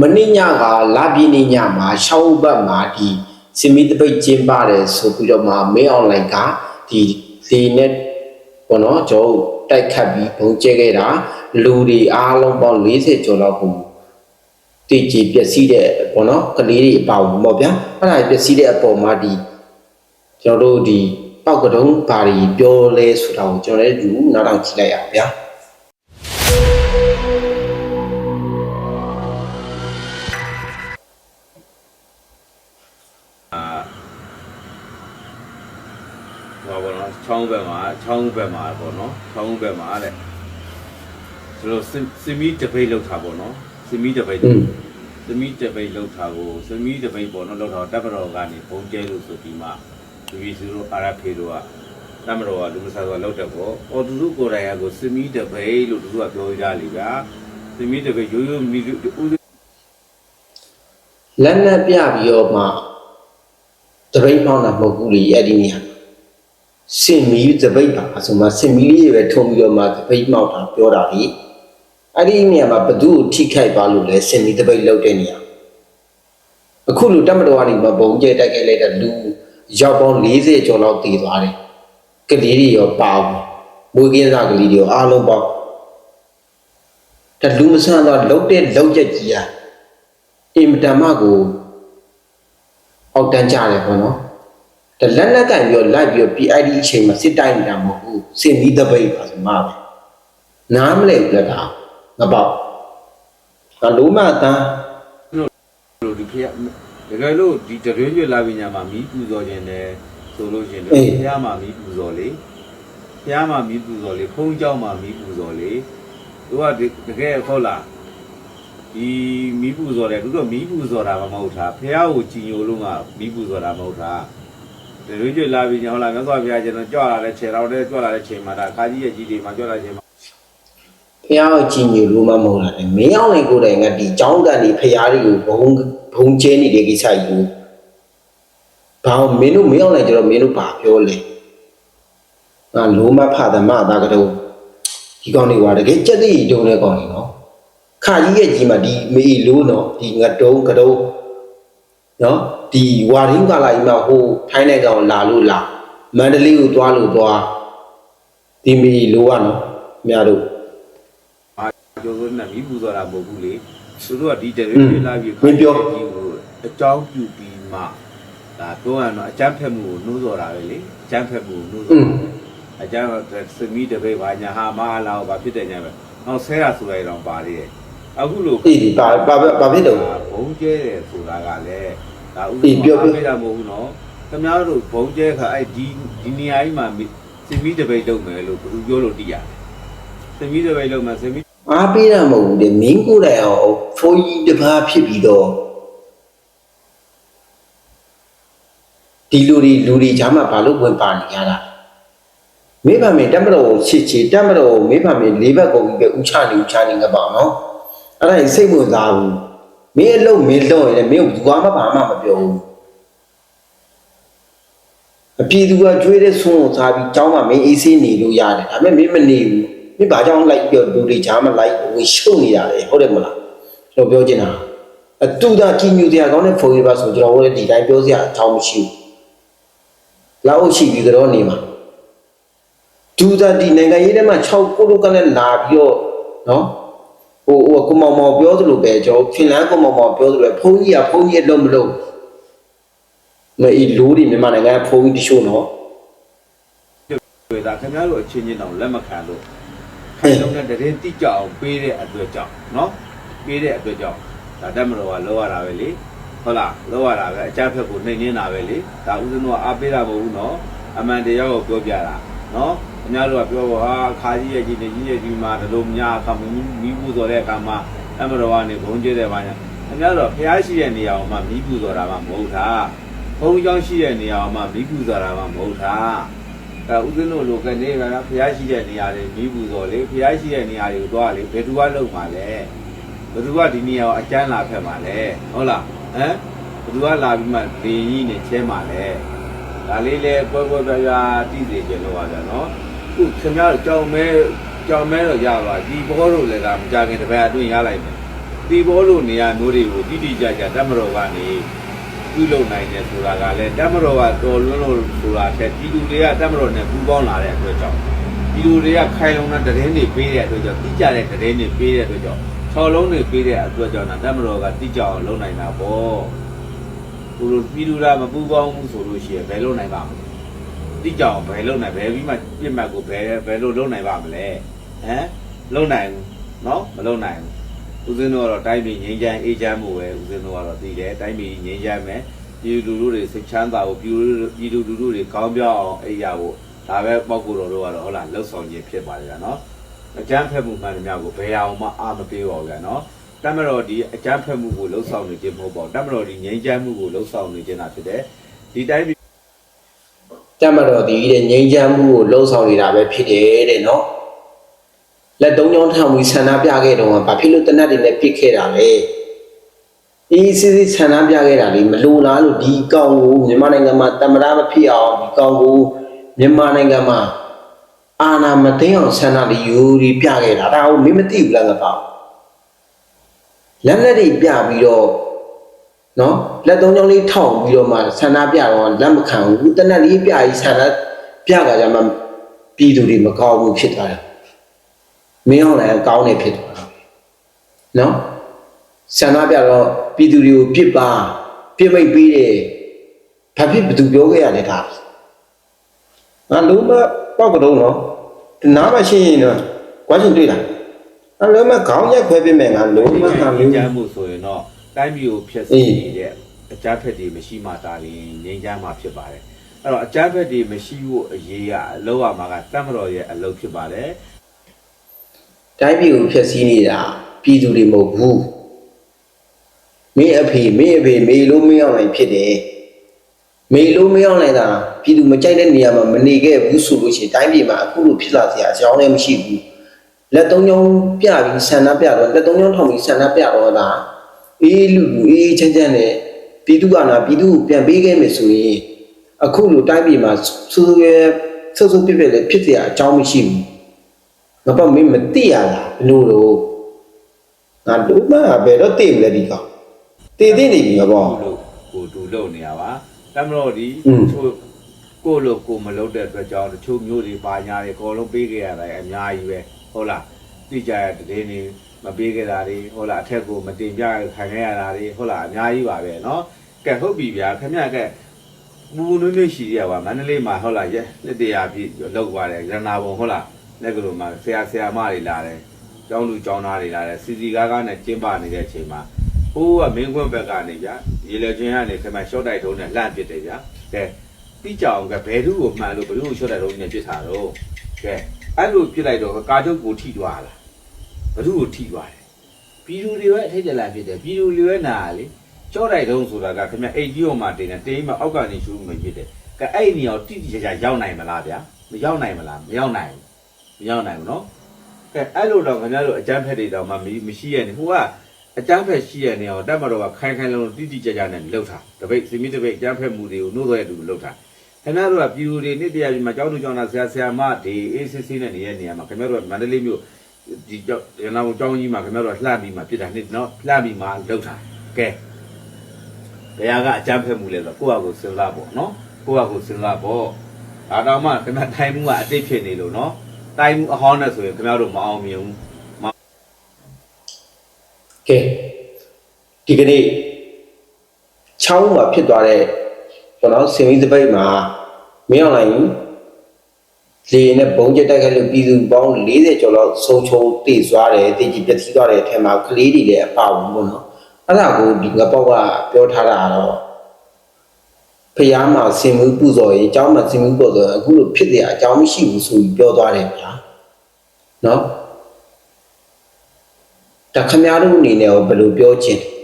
မနေ့ညကလာပြင်းနေညမှာရှောင်းဘတ်မှာဒီစင်မီတပိတ်ကျင်းပါတယ်ဆိုပြီးတော့မှမင်းအွန်လိုင်းကဒီလေနဲ့ဘောနော်ကျွန်တော်တိုက်ခတ်ပြီးဘုံကျဲခဲ့တာလူတွေအားလုံးပေါင်း40ကျော်လောက်ကိုတည်ကြည်ပျက်စီးတဲ့ဘောနော်ကလေးတွေအပါဘူးပေါ့ဗျာအဲ့ဒါပျက်စီးတဲ့အပေါ်မှာဒီကျွန်တော်တို့ဒီပောက်ကတုံးဘာတွေပြောလဲဆိုတာကိုကျွန်တော်လည်းယူနောက်တော့ကြည့်လိုက်ရအောင်ဗျာ ဟောဘောနော်ချောင်းဘက်မှာချောင်းဘက်မှာပေါ့နော်ချောင်းဘက်မှာတဲ့ဆိုတော့စင်မီတပိတ်လောက်တာပေါ့နော်စင်မီတပိတ်อืมစင်မီတပိတ်လောက်တာကိုစင်မီတပိတ်ပေါ့နော်လောက်တာတပ်မတော်ကနေဘုံကျဲလို့ဆိုပြီးမှဒီဗီစီတို့အာရဖေတို့ကတပ်မတော်ကလူမဆာဆိုလောက်တဲ့ပေါ့အော်သူတို့ကိုယ်တိုင်ကကိုစင်မီတပိတ်လို့သူတို့ကပြောကြလိဗျာစင်မီတပိတ်ရိုးရိုးမီဦးလက်နဲ့ပြပြီးတော့မှတပိတ်ပေါင်းတာမဟုတ်ဘူးလေအဲ့ဒီနေရာ စင်မီတပိတ်ပါဆိုမှစင်မီလေးပဲထုံပြီးတော့မှတပိတ်မောက်တာပြောတာလေအဲ့ဒီနေရာမှာဘသူ့ကိုထိခိုက်ပါလို့လဲစင်မီတပိတ်လောက်တဲ့နေရာအခုလူတက်မတော်ကနေမှဘုံကျဲတိုက်ခဲ့လိုက်တဲ့လူရောက်ပေါင်း40ကျော်လောက်တည်သွားတယ်ကလေးတွေရောပါဘူးမွေးကင်းစားကလေးတွေရောအားလုံးပေါင်းဒါလူမဆန်တော့လောက်တဲ့လောက်ရက်ကြီးอ่ะအင်မတန်မှကိုအောက်တန်းကြတယ်ပေါ့နော် တလက်လက်ကင်ပြီးတော့လိုက်ပြီးတော့ PID အချိန်မှာစစ်တိုက်နေတာမဟုတ်ဘူးစင်ပြီးတပိတ်ပါဆိုမှပဲနားမလဲဘူးလက်ကောင်ငပေါက်ငါလုံးမသားလို့ဒီဖေတကယ်လို့ဒီတရွေ့ရွေ့လာပညာမှာမီးပူဇော်ခြင်းတယ်ဆိုလို့ရှင်လေဘုရားမှာမီးပူဇော်လေဘုရားမှာမီးပူဇော်လေဘုန်းကျောင်းမှာမီးပူဇော်လေသူကတကယ်ဟုတ်လားဒီမီးပူဇော်တယ်သူတို့မီးပူဇော်တာမဟုတ်တာဘုရားကိုကြည်ညိုလို့ကမီးပူဇော်တာမဟုတ်တာ ရွေးရွေလာပညာဟုတ်လားမြတ်စွာဘုရားကျွန်တော်ကြွလာတဲ့ခြေတော်တဲ့ကြွလာတဲ့ချိန်မှာဒါခါကြီးရဲ့ကြီးတွေမှာကြွလာတဲ့ချိန်မှာဖះကိုကြည်ညိုလို့မမဟုတ်လားတဲ့မင်းအောင်လည်းကိုယ်တိုင်ကဒီចောင်းကန်ဒီဖះတွေကိုဘုံဘုံကျဲနေတဲ့ကိစ္စကြီးကိုဘာလို့မင်းတို့မင်းအောင်လည်းကျတော့မင်းတို့ဘာပြောလဲငါလုံးမဖသမသာကတော့ဒီကောင်တွေကတကယ်ကြက်သိတုံးတဲ့ကောင်တွေနော်ခါကြီးရဲ့ကြီးမှာဒီမေလို့နော်ဒီငတုံးကတုံး နော်ဒီဝါရင်းကလာကြီးမှာဟိုထိုင်းနိုင်ငံကိုလာလို့လာမန္တလေးကိုသွားလို့သွားဒီမေလို့ကနော်အများတို့ကျော်စိုးနဲ့မိပူဇော်တာမဟုတ်ဘူးလေသူတို့ကဒီတရွေးရွေးလာပြီးကြီးကိုအကြောင်းပြုပြီးမှဒါပြောရတော့အကျန်းဖက်မှုကိုနှိုးစော်တာပဲလေအကျန်းဖက်မှုကိုနှိုးစော်တာအကျန်းစမီတပိတ်ပါညာဟာမဟာလာဘာဖြစ်တယ်ညာပဲနောက်ဆဲတာဆိုရတော့ပါလေအခုလို့အေးဒီဘာဘာဘာဖြစ်တော့ဘုံကျဲတယ်ဆိုတာကလည်း ဒါဥပအေးပြောမာပြောပြတာမဟုတ်ဘူးနော်ခင်ဗျားတို့ဘုံကျဲခါအဲ့ဒီဒီနေရာကြီးမှာစမီတပိတ်လုပ်မယ်လို့ဘယ်သူပြောလို့တည်ရစမီတပိတ်လုပ်မယ်စမီအားပေးတာမဟုတ်ဘူးလေမင်းကိုယ်တိုင်အောင်ဖိုးကြီးတစ်ပါးဖြစ်ပြီးတော့ဒီလူတွေလူတွေကြားမှာဘာလို့ဝင်ပါနေရတာမိဘမေတက်မတော်ကိုချစ်ချစ်တက်မတော်ကိုမိဘမေလေးဘက်ကုန်ပြီးပဲဥချနေဥချနေငါပါနော်အဲ့ဒါကြီးစိတ်ဝင်စားဘူး မင်းအလုပ်မင်းလုပ်ရင်လည်းမင်းကဘာမှဘာမှမပြောဘူးအပြေသူကကျွေးတဲ့ဆွန်းကိုစားပြီးကျောင်းမှာမင်းအေးဆေးနေလို့ရတယ်ဒါပေမဲ့မင်းမနေဘူးမင်းဘာကြောင့်လိုက်ပြောလူတွေကြားမှာလိုက်ဝင်ရှုပ်နေတာလဲဟုတ်တယ်မလားကျွန်တော်ပြောချင်တာအတူတာကြည်ညိုတရားကောင်းတဲ့ဖုန်းရပါဆိုကျွန်တော်တို့လည်းဒီတိုင်းပြောစရာအကြောင်းမရှိဘူးလောက်ရှိပြီးတော့နေမှာဒူတာဒီနိုင်ငံရေးထဲမှာ6ကိုလိုကလည်းလာပြီးတော့နော် ဟိုဟိုကိုမောင်မောင်ပြောသလိုပဲကျွန်တော်ဖင်လန်ကိုမောင်မောင်ပြောသလိုပဲဖုန်းကြီးကဖုန်းကြီးလုံးမလုံးမအေးလိုးဒီမြန်မာနိုင်ငံကဖုန်းကြီးတချို့နော်တွေဒါခင်ဗျားတို့အချင်းချင်းတောင်လက်မခံလို့ခိုင်လုံးတဲ့တရင်တိကြအောင်ပေးတဲ့အတွက်ကြောင့်နော်ပေးတဲ့အတွက်ကြောင့်ဒါတက်မတော်ကလောရတာပဲလေဟုတ်လားလောရတာပဲအကြမ်းဖက်ကိုနှိမ်နှင်းတာပဲလေဒါဥစဉ်တော့အားပေးတာမဟုတ်ဘူးနော်အမှန်တရားကိုပြောပြတာနော် ခင်ဗျားတို့ကပြောပါဟာခါကြီးရဲ့ကြီးနေကြီးရဲ့ကြီးမှာဒီလိုများအခါမီးမီးပူဇော်တဲ့အခါမှာတက်မတော်ကနေဘုံကျဲတဲ့ဘာညာခင်ဗျားတို့ဖျားရှိတဲ့နေရာမှာမီးပူဇော်တာမှမဟုတ်တာဘုံကြောင်းရှိတဲ့နေရာမှာမီးပူဇော်တာမှမဟုတ်တာအဲဦးဇင်းတို့လိုကနေကဖျားရှိတဲ့နေရာတွေမိဘူးတော်လေဖျားရှိတဲ့နေရာတွေကိုသွားလေဘယ်သူကလုံမှာလဲဘယ်သူကဒီနေရာကိုအကျန်းလာဖက်မှာလဲဟုတ်လားဟမ်ဘယ်သူကလာပြီးမှဒေကြီးနဲ့ချဲမှာလဲဒါလေးလေပွဲပွဲပြပြတိစေကြလို့ပါဗျာနော် ခုခင်ဗျားတို့ကြောင်မဲကြောင်မဲတော့ရပါဒီဘောတို့လည်းဒါမကြခင်တပည့်အတွင်းရလိုက်မယ်တီဘောလို့နေရာမျိုးတွေကိုတိတိကျကျတမတော်ကနေပြုလုပ်နိုင်တယ်ဆိုတာကလည်းတမတော်ကတော်လွန်းလို့ဆိုတာထက်ပြည်သူတွေကတမတော်နဲ့ပူးပေါင်းလာတဲ့အတွက်ကြောင့်ပြည်သူတွေကခိုင်လုံတဲ့တရင်တွေပေးတဲ့အတွက်ကြောင့်တိကျတဲ့တရင်တွေပေးတဲ့အတွက်ကြောင့်၆လုံးတွေပေးတဲ့အတွက်ကြောင့်တမတော်ကတိကျအောင်လုပ်နိုင်တာပေါ့သူတို့ပြည်သူကမပူးပေါင်းဘူးဆိုလို့ရှိရင်ဘယ်လုပ်နိုင်ပါမလဲ တိကျအောင်ဘယ်လုပ်နိုင်ဘယ်ပြီးမှပြစ်မှတ်ကိုဘယ်ဘယ်လိုလုပ်နိုင်ပါမလဲဟမ်လုပ်နိုင်ဘူးနော်မလုပ်နိုင်ဘူးဦးဇင်းတို့ကတော့တိုင်းပြည်ငြိမ်းချမ်းအေးချမ်းမှုပဲဦးဇင်းတို့ကတော့သိတယ်တိုင်းပြည်ငြိမ်းချမ်းမယ်ပြည်သူလူထုတွေစိတ်ချမ်းသာဖို့ပြည်သူပြည်သူလူထုတွေကောင်းပြောင်းအောင်အေးရဖို့ဒါပဲပောက်ကိုတော်တို့ကတော့ဟုတ်လားလှုပ်ဆောင်ခြင်းဖြစ်ပါတယ်ဗျာနော်အကြမ်းဖက်မှုမှန်သမျှကိုဘယ်အောင်မှအာမပေးပါဘူးဗျာနော်တမတော်ဒီအကြမ်းဖက်မှုကိုလှုပ်ဆောင်နေခြင်းမဟုတ်ပါဘူးတမတော်ဒီငြိမ်းချမ်းမှုကိုလှုပ်ဆောင်နေခြင်းတာဖြစ်တယ်ဒီတိုင်း ပြည်တက်မတော်ဒီတဲ့ငြိမ်းချမ်းမှုကိုလှုံ့ဆော်နေတာပဲဖြစ်တယ်တဲ့နော်လက်သုံးချောင်းထောင်ပြီးဆန္ဒပြခဲ့တော့ဘာဖြစ်လို့တနတ်တွေနဲ့ပြစ်ခဲ့တာလဲအေးစစ်စစ်ဆန္ဒပြခဲ့တာလေမလိုလားလို့ဒီကောင်ကိုမြန်မာနိုင်ငံမှာတမရမဖြစ်အောင်ဒီကောင်ကိုမြန်မာနိုင်ငံမှာအာဏာမသိမ်းအောင်ဆန္ဒတွေယူပြီးပြခဲ့တာဒါကိုမင်းမသိဘူးလားငါပေါ့လက်လက်တွေပြပြီးတော့ နော်လက်သုံးချောင်းလေးထောင်ပြီးတော့မှဆန္ဒပြတော့လက်မခံဘူးတနက်လေးပြပြီးဆန္ဒပြကြကြမှာပြည်သူတွေမကောင်းဘူးဖြစ်သွားတယ်မင်းအောင်လည်းကောင်းနေဖြစ်သွားတာနော်ဆန္ဒပြတော့ပြည်သူတွေကိုပြစ်ပါပြစ်မိတ်ပေးတယ်ဘာဖြစ်ဘသူပြောခဲ့ရလဲဒါငါလုံးမပောက်ကတော့နော်ဒီနားမှာရှင်းရင်တော့ကွာရှင်တွေ့လားအလုံးမခေါင်းရက်ခွဲပေးမယ်ငါလုံးမဟာငြိမျိုးမ်းချမ်းမှုဆိုရင်တော့ တိုင်းပြည်ကိုဖျက်ဆီးနေတဲ့အကြမ်းဖက်တွေမရှိမှတာရင်ငြိမ်းချမ်းမှာဖြစ်ပါတယ်အဲ့တော့အကြမ်းဖက်တွေမရှိဖို့အရေးကအလောက်ရမှာကတမတော်ရဲ့အလုပ်ဖြစ်ပါတယ်တိုင်းပြည်ကိုဖျက်ဆီးနေတာပြည်သူတွေမဟုတ်ဘူးမင်းအဖေမင်းအဖေမေလို့မင်းအောင်နိုင်ဖြစ်တယ်မေလို့မင်းအောင်နိုင်တာပြည်သူမကြိုက်တဲ့နေရာမှာမနေခဲ့ဘူးဆိုလို့ရှိရင်တိုင်းပြည်မှာအခုလိုဖြစ်လာစရာအကြောင်းလည်းမရှိဘူးလက်သုံးချောင်းပြပြီးဆန္ဒပြတော့လက်သုံးချောင်းထောင်ပြီးဆန္ဒပြတော့တာ အေးလူလူအေးချမ်းချမ်းနဲ့ပြည်သူကနာပြည်သူကိုပြန်ပေးခဲ့မယ်ဆိုရင်အခုလိုတိုင်းပြည်မှာစူးစူးရဲဆူဆူပြစ်ပြစ်လည်းဖြစ်စရာအကြောင်းမရှိဘူးငါပေါ့မင်းမသိရလားဘလို့လို့ငါတို့မဘယ်တော့သိမလဲဒီကောင်တည်သိနေပြီငါပေါ့လို့ကိုတူလုပ်နေရပါတမတော်ဒီอืมချို့ကိုလို့ကိုမလုပ်တဲ့အတွက်ကြောင့်တချို့မျိုးတွေပါညာတွေအကုန်လုံးပေးခဲ့ရတာအများကြီးပဲဟုတ်လားသိကြတဲ့တည်နေ မပေးခဲ့တာတွေဟုတ်လားအထက်ကိုမတင်ပြခံခဲ့ရတာတွေဟုတ်လားအများကြီးပါပဲเนาะကဲဟုတ်ပြီဗျာခင်ဗျကဲဘူနွေးနွေးရှိရပါမန္တလေးမှာဟုတ်လားရဲ့လက်တရားပြည့်လောက်ပါတယ်ရနာဘုံဟုတ်လားလက်ကလေးမှာဆရာဆရာမတွေလာတယ်ကျောင်းလူကျောင်းသားတွေလာတယ်စီစီကားကားနဲ့ကျင်းပနေတဲ့အချိန်မှာ ဟိုးကမင်းခွန်းဘက်ကနေဗျာရေလေချင်းကနေခမရှော့တိုက်ထုံးနဲ့လှန့်ပစ်တယ်ဗျာကဲတိကြအောင်ကဘယ်သူ့ကိုမှန်လို့ဘယ်သူ့ကိုရှော့တိုက်ထုံးနဲ့ပစ်တာတော့ကဲအဲ့လိုပစ်လိုက်တော့ကာကျုပ်ကိုထိသွားလားဘယ် သူ့ကိုထိသွားတယ်ပြည်သူတွေပဲအထိတ်တလန့်ပစ်တယ်ပြည်သူတွေပဲနာလေရှော့တိုက်ထုံးဆိုတာကခင်ဗျအိတ်ကြီးပေါ်မှာတင်တယ်တင်းမှာအောက်ကနေရှူမှပစ်တယ်ကဲအဲ့ဒီနေရာကိုတိတိကျကျရောက်နိုင်မလားဗျာမရောက်နိုင်မလားမရောက်နိုင်ဘူးမရောက်နိုင်ဘူးနော်ကဲအဲ့လိုတော့ခင်ဗျားတို့အကြမ်းဖက်တွေတော့မှမရှိရနေဟိုကအကြမ်းဖက်ရှိရနေအောင်တက်မတော်ကခိုင်ခိုင်လုံလုံတိတိကျကျနဲ့လှုပ်တာတပိတ်စီမီတပိတ်အကြမ်းဖက်မှုတွေကိုနှိုးသွဲတူလှုပ်တာခင်ဗျားတို့ကပြည်သူတွေနေ့တရားပြည်မှာကျောင်းသူကျောင်းသားဆရာဆရာမတွေအေးစစ်စစ်နဲ့နေတဲ့နေရာမှာခင်ဗျားတို့ကမန္တလေးမြို့ ဒီကျောင်းရနာဘုံကျောင်းကြီးမှာခင်ဗျားတို့ကလှမ်းပြီးမှပြစ်တာနေ့နော်လှမ်းပြီးမှလှုပ်တာကဲဘယ်ဟာကအကြမ်းဖက်မှုလဲဆိုတော့ကိုယ့်ဟာကိုယ်စဉ်းစားပေါ့နော်ကိုယ့်ဟာကိုယ်စဉ်းစားပေါ့ဒါတော့မှခင်ဗျားတိုင်းမှုကအတိတ်ဖြစ်နေလို့နော်တိုင်းမှုအဟောင်းနဲ့ဆိုရင်ခင်ဗျားတို့မအောင်မြင်ဘူးကဲဒီကနေ့ချောင်းမှာဖြစ်သွားတဲ့ကျွန်တော်စင်ဝီးစပိတ်မှာမင်းအောင်လိုက် လေနဲ့ဘုံကျက်တိုက်ခိုက်လို့ပြည်သူပေါင်း40ကျော်လောက်ဆုံးချုံတည်သွားတယ်တည်ကြည်ပျက်စီးသွားတဲ့အထက်မှာကလေးတွေလည်းအပါဝင်ပေါ့နော်အဲ့ဒါကိုဒီငပေါက်ကပြောထားတာကတော့ဖျားမှာစင်မှုပူဇော်ရေးအเจ้าမှာစင်မှုပူဇော်အခုလိုဖြစ်တဲ့အကြောင်းမရှိဘူးဆိုပြီးပြောသွားတယ်ဗျာနော်ဒါခမရတို့အနေနဲ့ရောဘယ်လိုပြောချင်လဲ